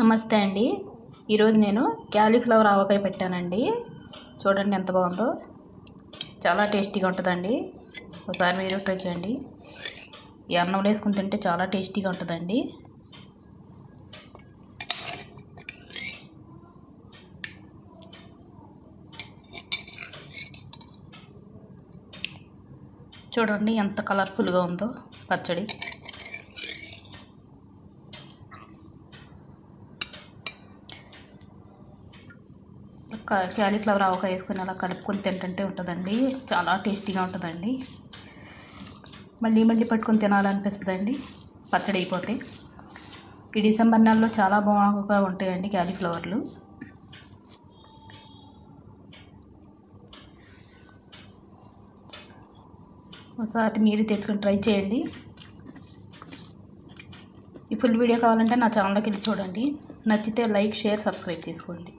నమస్తే అండి. ఈరోజు నేను క్యాలీఫ్లవర్ ఆవకాయ పెట్టానండి. చూడండి ఎంత బాగుందో. చాలా టేస్టీగా ఉంటుందండి. ఒకసారి మీరు ట్రై చేయండి. ఈ అన్నం వేసుకుని తింటే చాలా టేస్టీగా ఉంటుందండి. చూడండి ఎంత కలర్ఫుల్గా ఉందో పచ్చడి. క్యాలీఫ్లవర్ ఆవకాయ వేసుకొని అలా కలుపుకొని తింటుంటే ఉంటుందండి. చాలా టేస్టీగా ఉంటుందండి. మళ్ళీ మళ్ళీ పట్టుకొని తినాలనిపిస్తుందండి. పచ్చడి అయిపోతే. ఈ డిసెంబర్ నెలలో చాలా బాగా ఉంటాయండి క్యాలీఫ్లవర్లు. ఒకసారి మీరు తెచ్చుకొని ట్రై చేయండి. ఈ ఫుల్ వీడియో కావాలంటే నా ఛానల్కి వెళ్ళి చూడండి. నచ్చితే లైక్ షేర్ సబ్స్క్రైబ్ చేసుకోండి.